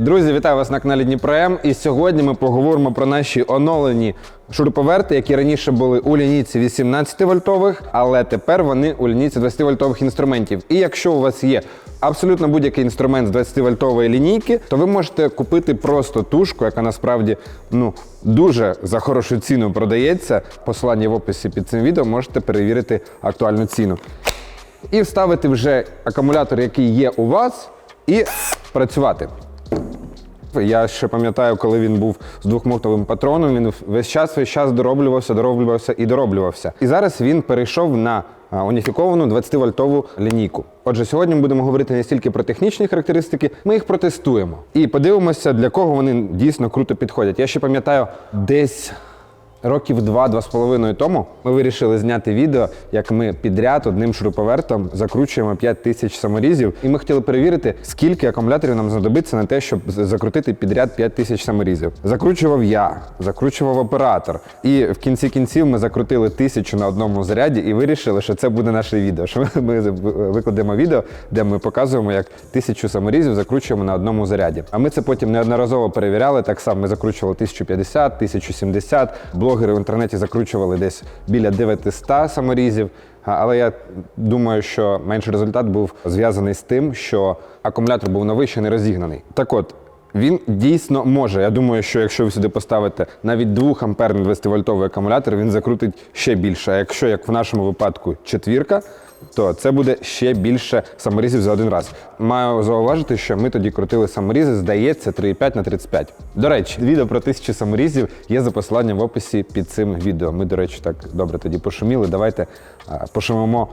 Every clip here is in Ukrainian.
Друзі, вітаю вас на каналі Дніпром. І сьогодні ми поговоримо про наші оновлені шуруповерти, які раніше були у лінійці 18 вольтових, але тепер вони у лінійці 20 вольтових інструментів. І якщо у вас є абсолютно будь-який інструмент з 20 вольтової лінійки, то ви можете купити просто тушку, яка насправді ну дуже за хорошу ціну продається. Посилання в описі під цим відео можете перевірити актуальну ціну. І вставити вже акумулятор, який є у вас, і працювати. Я ще пам'ятаю, коли він був з двохмотовим патроном, він весь час весь час дороблювався, дороблювався і дороблювався. І зараз він перейшов на уніфіковану 20-вольтову лінійку. Отже, сьогодні ми будемо говорити не стільки про технічні характеристики, ми їх протестуємо і подивимося, для кого вони дійсно круто підходять. Я ще пам'ятаю, десь Років два-два з половиною тому ми вирішили зняти відео, як ми підряд одним шуруповертом закручуємо 5 тисяч саморізів. І ми хотіли перевірити, скільки акумуляторів нам знадобиться на те, щоб закрутити підряд 5 тисяч саморізів. Закручував я, закручував оператор. І в кінці кінців ми закрутили тисячу на одному заряді і вирішили, що це буде наше відео. Що ми викладемо відео, де ми показуємо, як тисячу саморізів закручуємо на одному заряді. А ми це потім неодноразово перевіряли. Так само ми закручували 1050, 1070. Блогери в інтернеті закручували десь біля 900 саморізів. Але я думаю, що менший результат був зв'язаний з тим, що акумулятор був новий, ще не розігнаний. Так от. Він дійсно може. Я думаю, що якщо ви сюди поставите навіть 2 амперний 20-вольтовий акумулятор, він закрутить ще більше. А якщо, як в нашому випадку, четвірка, то це буде ще більше саморізів за один раз. Маю зауважити, що ми тоді крутили саморізи, здається, 3,5 на 35. До речі, відео про тисячу саморізів є за посиланням в описі під цим відео. Ми, до речі, так добре тоді пошуміли. Давайте пошумимо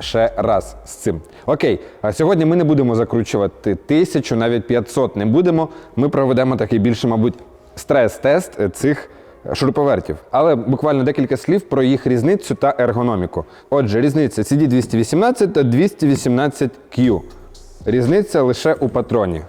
ще раз з цим. Окей, а сьогодні ми не будемо закручувати тисячу, навіть 500 не будемо. Ми проведемо такий більше, мабуть, стрес-тест цих шуруповертів. Але буквально декілька слів про їх різницю та ергономіку. Отже, різниця CD218 та 218Q. Різниця лише у патроні.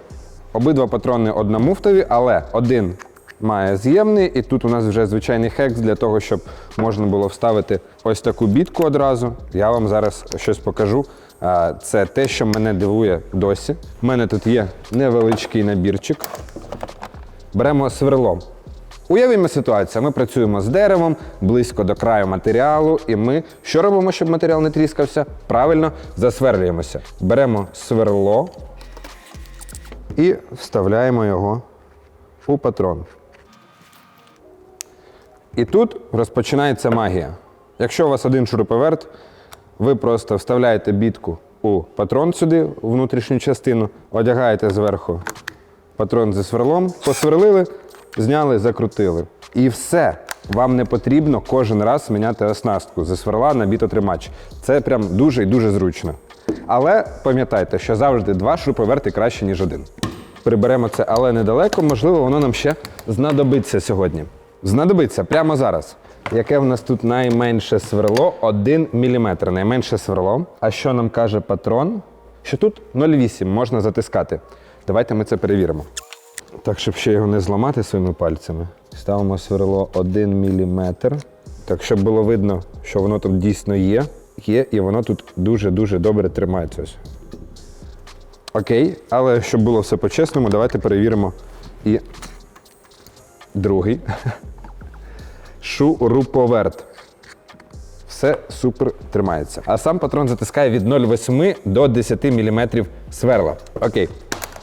Обидва патрони одномуфтові, але один має з'ємний, і тут у нас вже звичайний хекс для того, щоб можна було вставити ось таку бітку одразу. Я вам зараз щось покажу. Це те, що мене дивує досі. У мене тут є невеличкий набірчик. Беремо сверло. Уявімо ситуацію, ми працюємо з деревом близько до краю матеріалу, і ми що робимо, щоб матеріал не тріскався? Правильно, засверлюємося. Беремо сверло і вставляємо його у патрон. І тут розпочинається магія. Якщо у вас один шуруповерт, ви просто вставляєте бітку у патрон сюди, у внутрішню частину, одягаєте зверху патрон зі сверлом, посверлили, зняли, закрутили. І все. Вам не потрібно кожен раз міняти оснастку зі сверла на бітотримач. Це прям дуже і дуже зручно. Але пам'ятайте, що завжди два шуруповерти краще, ніж один. Приберемо це, але недалеко, можливо, воно нам ще знадобиться сьогодні. Знадобиться прямо зараз. Яке в нас тут найменше сверло? 1 мм. Найменше сверло. А що нам каже патрон? Що тут 0,8 можна затискати. Давайте ми це перевіримо. Так, щоб ще його не зламати своїми пальцями, ставимо сверло 1 мм. Так, щоб було видно, що воно тут дійсно є. Є, і воно тут дуже-дуже добре тримається. Ось. Окей, але щоб було все по-чесному, давайте перевіримо і другий. Шуруповерт. Все супер тримається. А сам патрон затискає від 0,8 до 10 мм сверла. Окей.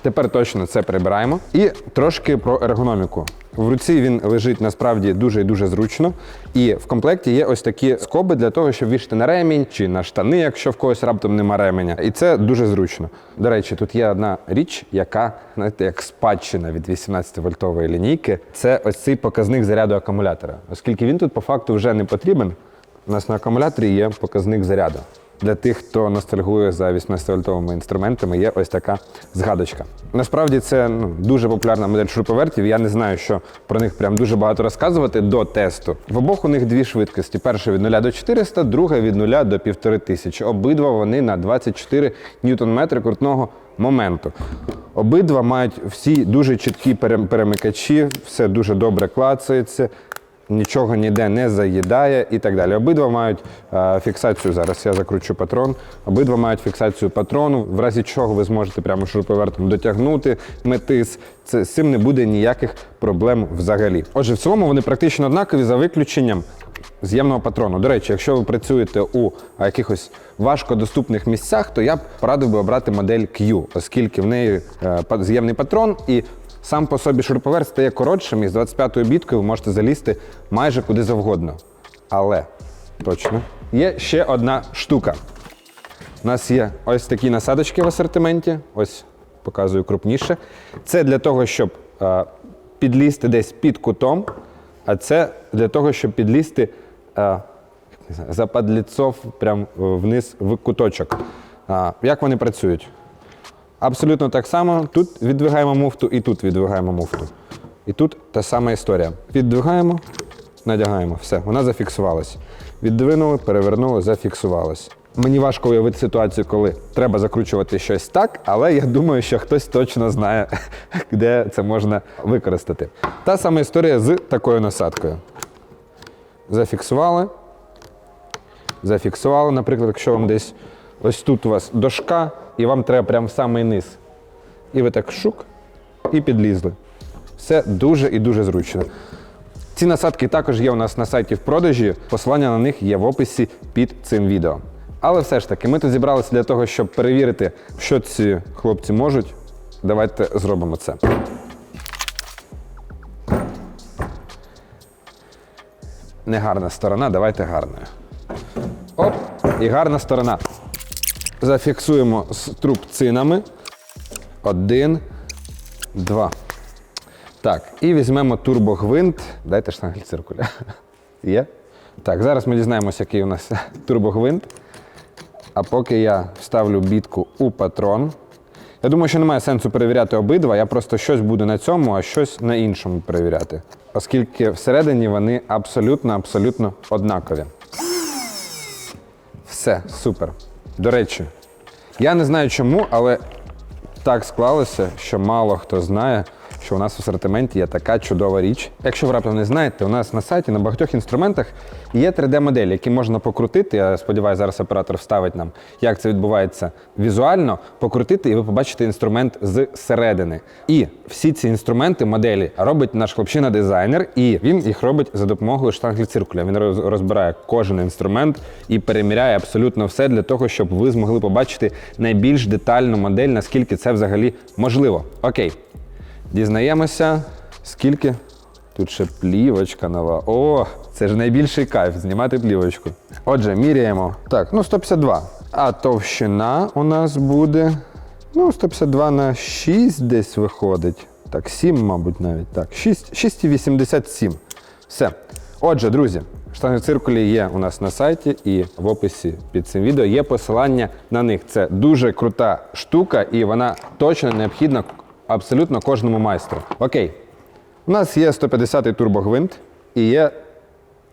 Тепер точно це прибираємо. І трошки про ергономіку. В руці він лежить насправді дуже і дуже зручно. І в комплекті є ось такі скоби для того, щоб вішати на ремінь чи на штани, якщо в когось раптом нема ременя. І це дуже зручно. До речі, тут є одна річ, яка, знаєте, як спадщина від 18-вольтової лінійки. Це ось цей показник заряду акумулятора. Оскільки він тут по факту вже не потрібен, у нас на акумуляторі є показник заряду. Для тих, хто ностальгує за 18-вольтовими інструментами, є ось така згадочка. Насправді це ну, дуже популярна модель шуруповертів. Я не знаю, що про них прям дуже багато розказувати до тесту. В обох у них дві швидкості: перша від 0 до 400, друга від 0 до 1500. Обидва вони на 24 ньютон-метри крутного моменту. Обидва мають всі дуже чіткі перем- перемикачі, все дуже добре клацається. Нічого ніде не заїдає і так далі. Обидва мають е, фіксацію. Зараз я закручу патрон. Обидва мають фіксацію патрону, в разі чого ви зможете прямо шуруповертом дотягнути метис. Це з цим не буде ніяких проблем взагалі. Отже, в цілому вони практично однакові за виключенням з'ємного патрону. До речі, якщо ви працюєте у якихось важкодоступних місцях, то я б порадив би обрати модель Q, оскільки в неї е, з'ємний патрон і сам по собі шуруповерт стає коротшим, і з 25-ю біткою ви можете залізти майже куди завгодно. Але точно є ще одна штука. У нас є ось такі насадочки в асортименті. Ось показую крупніше. Це для того, щоб е, підлізти десь під кутом, а це для того, щоб підлізти е, як не знаю, за падліцов прямо е, вниз в куточок. А, як вони працюють? Абсолютно так само. Тут віддвигаємо муфту і тут віддвигаємо муфту. І тут та сама історія. Віддвигаємо, надягаємо. Все, вона зафіксувалась. Віддвинули, перевернули, зафіксувалась. Мені важко уявити ситуацію, коли треба закручувати щось так, але я думаю, що хтось точно знає, де це можна використати. Та сама історія з такою насадкою. Зафіксували, зафіксували. Наприклад, якщо вам десь ось тут у вас дошка, і вам треба прямо в самий низ. І ви так шук і підлізли. Все дуже і дуже зручно. Ці насадки також є у нас на сайті в продажі. Посилання на них є в описі під цим відео. Але все ж таки, ми тут зібралися для того, щоб перевірити, що ці хлопці можуть. Давайте зробимо це. Негарна сторона, давайте гарною. Оп, і гарна сторона. Зафіксуємо з трубцинами. Один, два. Так, і візьмемо турбогвинт. Дайте штангель циркуля. Є? Так, зараз ми дізнаємося, який у нас турбогвинт. А поки я вставлю бітку у патрон. Я думаю, що немає сенсу перевіряти обидва. Я просто щось буду на цьому, а щось на іншому перевіряти. Оскільки всередині вони абсолютно, абсолютно однакові. Все, супер. До речі, я не знаю чому, але так склалося, що мало хто знає, що у нас в асортименті є така чудова річ. Якщо ви раптом не знаєте, у нас на сайті на багатьох інструментах є 3D-моделі, які можна покрутити. Я сподіваюся, зараз оператор вставить нам, як це відбувається візуально, покрутити, і ви побачите інструмент зсередини. І всі ці інструменти, моделі робить наш хлопчина-дизайнер, і він їх робить за допомогою штангель циркуля. Він роз- розбирає кожен інструмент і переміряє абсолютно все для того, щоб ви змогли побачити найбільш детальну модель, наскільки це взагалі можливо. Окей. Дізнаємося, скільки тут ще плівочка нова. О, це ж найбільший кайф знімати плівочку. Отже, міряємо. Так, ну 152. А товщина у нас буде. Ну, 152 на 6 десь виходить. Так, 7, мабуть, навіть. Так, 6,87. Все. Отже, друзі, штанги циркулі є у нас на сайті і в описі під цим відео є посилання на них. Це дуже крута штука, і вона точно необхідна абсолютно кожному майстру. Окей. У нас є 150-й турбогвинт і є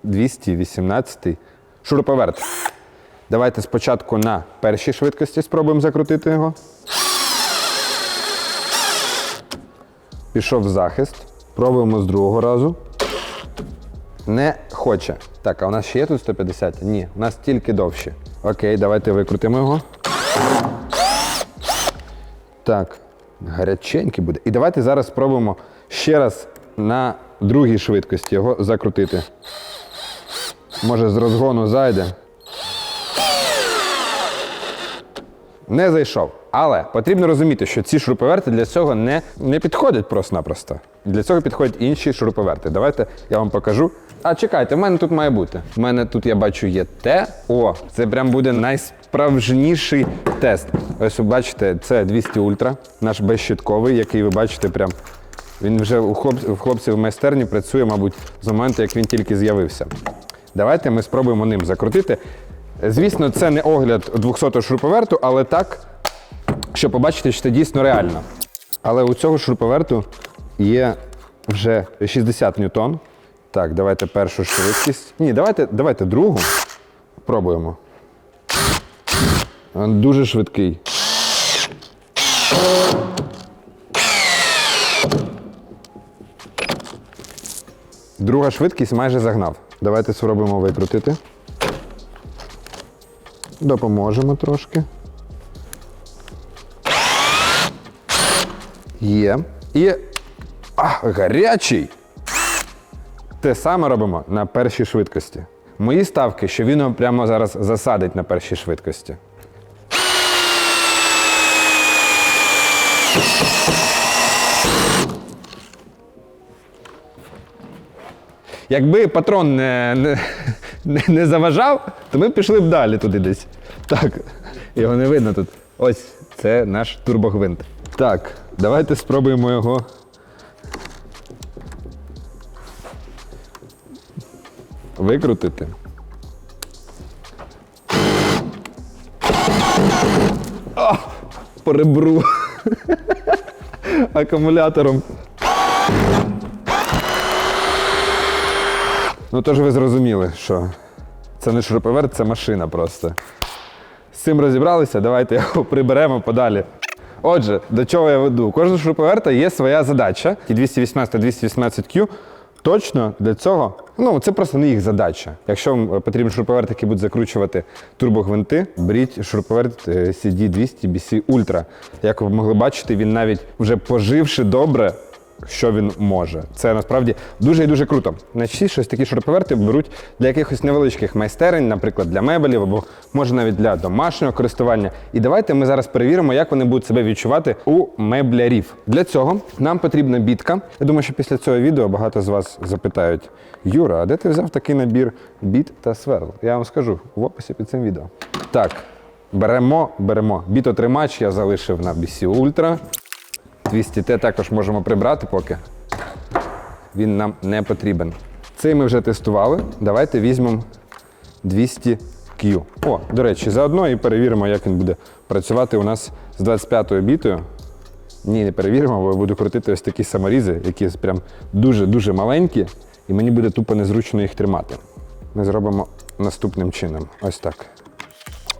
218-й шуруповерт. Давайте спочатку на першій швидкості спробуємо закрутити його. Пішов в захист. Пробуємо з другого разу. Не хоче. Так, а у нас ще є тут 150? Ні, у нас тільки довші. Окей, давайте викрутимо його. Так, гаряченький буде. І давайте зараз спробуємо ще раз на другій швидкості його закрутити. Може, з розгону зайде. Не зайшов. Але потрібно розуміти, що ці шуруповерти для цього не, не підходять просто-напросто. Для цього підходять інші шуруповерти. Давайте я вам покажу. А чекайте, в мене тут має бути. У мене тут я бачу є те. О, це прям буде найсправжніший тест. Ось ви бачите, це 200 ультра, наш безщитковий, який ви бачите, прям він вже у хлоп- в хлопців майстерні працює, мабуть, з моменту, як він тільки з'явився. Давайте ми спробуємо ним закрутити. Звісно, це не огляд 200-го шуруповерту, але так, щоб побачити, що це дійсно реально. Але у цього шуруповерту є вже 60 ньютон. Так, давайте першу швидкість. Ні, давайте, давайте другу. Пробуємо. Він дуже швидкий. Друга швидкість майже загнав. Давайте спробуємо викрутити. Допоможемо трошки. Є. І. А, гарячий! Те саме робимо на першій швидкості. Мої ставки, що він прямо зараз засадить на першій швидкості. Якби патрон не, не, не заважав, то ми пішли б далі туди десь. Так, його не видно тут. Ось це наш турбогвинт. Так, давайте спробуємо його. Викрутити. О, по ребру. Акумулятором. Ну, тож ви зрозуміли, що це не шуруповерт, це машина просто. З цим розібралися, давайте його приберемо подалі. Отже, до чого я веду? Кожного шуруповерта є своя задача. І 218 218Q точно для цього. Ну, це просто не їх задача. Якщо вам потрібен шуруповерт, який буде закручувати турбогвинти, беріть шуруповерт е, CD200 BC Ultra. Як ви могли бачити, він навіть вже поживши добре, що він може. Це насправді дуже і дуже круто. Найчастіше такі шуруповерти беруть для якихось невеличких майстерень, наприклад, для мебелів або може навіть для домашнього користування. І давайте ми зараз перевіримо, як вони будуть себе відчувати у меблярів. Для цього нам потрібна бітка. Я думаю, що після цього відео багато з вас запитають: Юра, а де ти взяв такий набір біт та сверл? Я вам скажу в описі під цим відео. Так, беремо, беремо. Бітотримач я залишив на BC Ultra. 200Т також можемо прибрати поки. Він нам не потрібен. Цей ми вже тестували. Давайте візьмемо 200Q. О, до речі, заодно і перевіримо, як він буде працювати у нас з 25-ю бітою. Ні, не перевіримо, бо я буду крутити ось такі саморізи, які прям дуже-дуже маленькі, і мені буде тупо незручно їх тримати. Ми зробимо наступним чином. Ось так.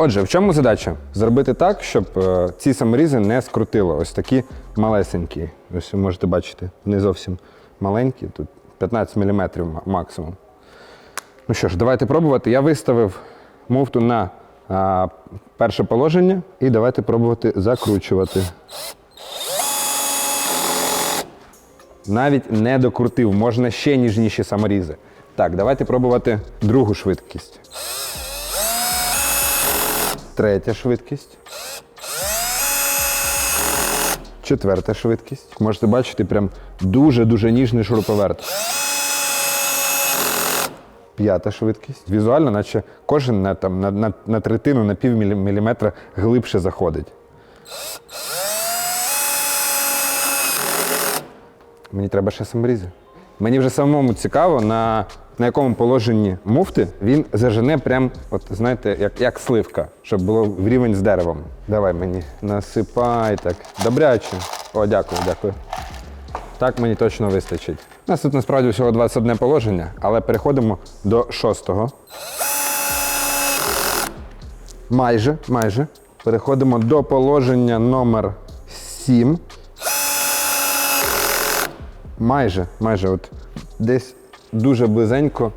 Отже, в чому задача? Зробити так, щоб е, ці саморізи не скрутило. Ось такі малесенькі. Ось ви можете бачити, вони зовсім маленькі, тут 15 мм максимум. Ну що ж, давайте пробувати. Я виставив муфту на а, перше положення і давайте пробувати закручувати. Навіть не докрутив, можна ще ніжніші саморізи. Так, давайте пробувати другу швидкість. Третя швидкість. Четверта швидкість. Можете бачити, прям дуже-дуже ніжний шуруповерт. П'ята швидкість. Візуально, наче кожен на, там, на, на, на третину, на пів міліметра глибше заходить. Мені треба ще саморізи. Мені вже самому цікаво, на, на якому положенні муфти він зажене прям, от знаєте, як, як сливка, щоб було в рівень з деревом. Давай мені насипай так. Добряче. О, дякую, дякую. Так мені точно вистачить. У нас тут насправді всього 21 положення, але переходимо до шостого. Майже, майже. Переходимо до положення номер 7. Майже, майже, от десь дуже близенько,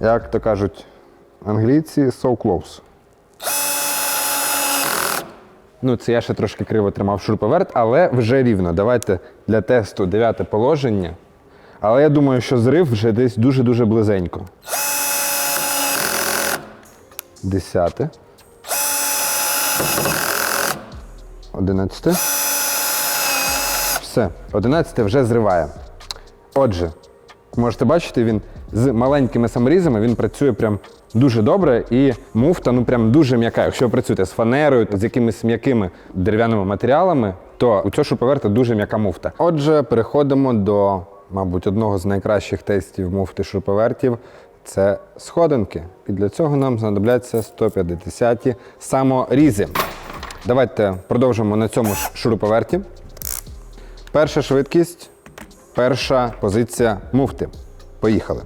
як то кажуть англійці, so close. Ну, це я ще трошки криво тримав шуруповерт, але вже рівно. Давайте для тесту дев'яте положення. Але я думаю, що зрив вже десь дуже-дуже близенько. Десяте. Одинадцяте. Все, одинадцяте вже зриває. Отже, можете бачити, він з маленькими саморізами він працює прям дуже добре і муфта ну прям дуже м'яка. Якщо ви працюєте з фанерою, з якимись м'якими дерев'яними матеріалами, то у цього шуруповерта дуже м'яка муфта. Отже, переходимо до, мабуть, одного з найкращих тестів муфти шуруповертів. Це сходинки. І для цього нам знадобляться 150 саморізи. Давайте продовжимо на цьому шуруповерті. Перша швидкість, перша позиція муфти. Поїхали.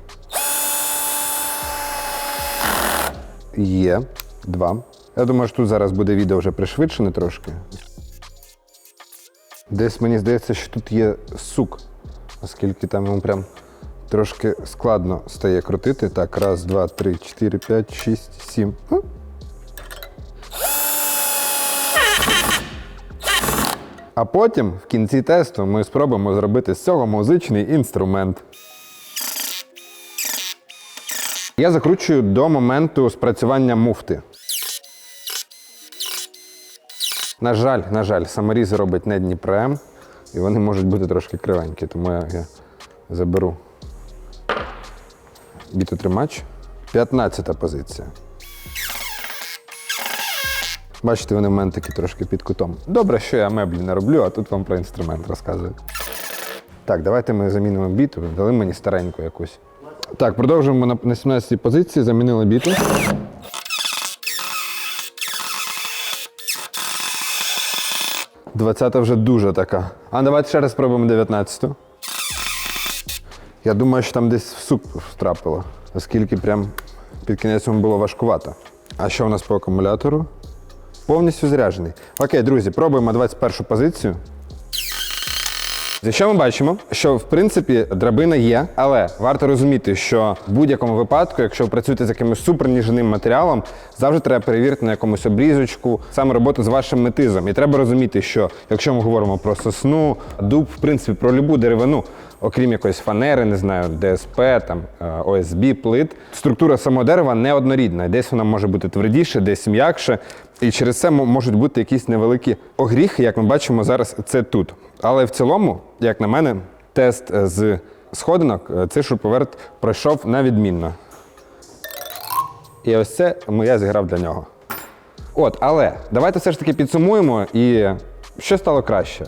Є. Два. Я думаю, що тут зараз буде відео вже пришвидшене трошки. Десь мені здається, що тут є сук, оскільки там йому прям Трошки складно стає крутити. Так, раз, два, три, чотири, п'ять, шість, сім. А потім, в кінці тесту, ми спробуємо зробити з цього музичний інструмент. Я закручую до моменту спрацювання муфти. На жаль, на жаль, саморізи робить не Дніпрем, і вони можуть бути трошки кривенькі, тому я, я заберу бітотримач. 15 позиція. Бачите, вони в мене такі трошки під кутом. Добре, що я меблі не роблю, а тут вам про інструмент розказую. Так, давайте ми замінимо біту. Дали мені стареньку якусь. Так, продовжуємо на, на 17 позиції, замінили біту. Двадцята вже дуже така. А давайте ще раз спробуємо 19-ту. Я думаю, що там десь в суп втрапило, оскільки прям під кінець було важкувато. А що у нас по акумулятору? Повністю заряджений. Окей, друзі, пробуємо 21 позицію. Що ми бачимо, що в принципі драбина є, але варто розуміти, що в будь-якому випадку, якщо ви працюєте з якимось суперніжним матеріалом, завжди треба перевірити на якомусь обрізочку саме роботу з вашим метизом. І треба розуміти, що якщо ми говоримо про сосну, дуб, в принципі, про любу деревину, окрім якоїсь фанери, не знаю, ДСП, там е, ОСБ, плит, структура самого дерева неоднорідна. Десь вона може бути твердіше, десь м'якше. І через це можуть бути якісь невеликі огріхи, як ми бачимо зараз, це тут. Але в цілому, як на мене, тест е, з сходинок е, цей шуруповерт пройшов на відмінно. І ось це я зіграв для нього. От, але давайте все ж таки підсумуємо і що стало краще.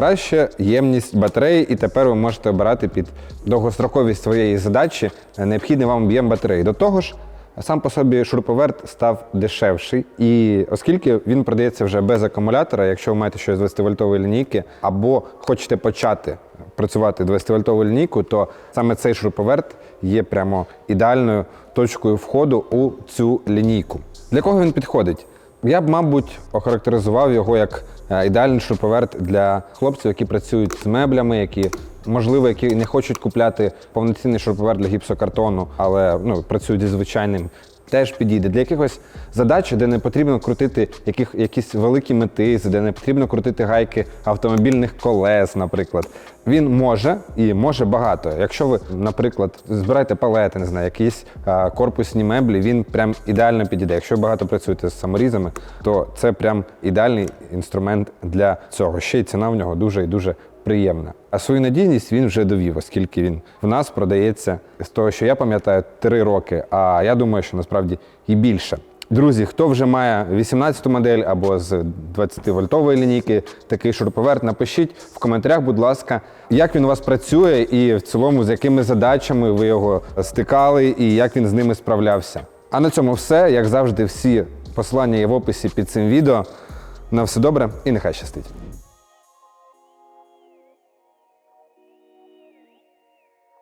Краще ємність батареї, і тепер ви можете обирати під довгостроковість своєї задачі е, необхідний вам об'єм батареї. До того ж, сам по собі шуруповерт став дешевший, і оскільки він продається вже без акумулятора, якщо ви маєте щось з 20-вольтової лінійки, або хочете почати працювати 20-вольтову лінійку, то саме цей шуруповерт є прямо ідеальною точкою входу у цю лінійку. Для кого він підходить? Я б, мабуть, охарактеризував його як е, ідеальний шуруповерт для хлопців, які працюють з меблями, які, можливо, які не хочуть купляти повноцінний шуруповерт для гіпсокартону, але ну, працюють зі звичайним. Теж підійде для якихось задач, де не потрібно крутити яких, якісь великі метизи, де не потрібно крутити гайки автомобільних колес, наприклад. Він може і може багато. Якщо ви, наприклад, збираєте палети, не знаю, якісь а, корпусні меблі, він прям ідеально підійде. Якщо ви багато працюєте з саморізами, то це прям ідеальний інструмент для цього. Ще й ціна в нього дуже і дуже приємна. А свою надійність він вже довів, оскільки він в нас продається з того, що я пам'ятаю, три роки. А я думаю, що насправді і більше. Друзі, хто вже має 18-ту модель або з 20-вольтової лінійки такий шуруповерт, напишіть в коментарях, будь ласка, як він у вас працює і в цілому з якими задачами ви його стикали і як він з ними справлявся. А на цьому все. Як завжди, всі посилання є в описі під цим відео. На все добре і нехай щастить.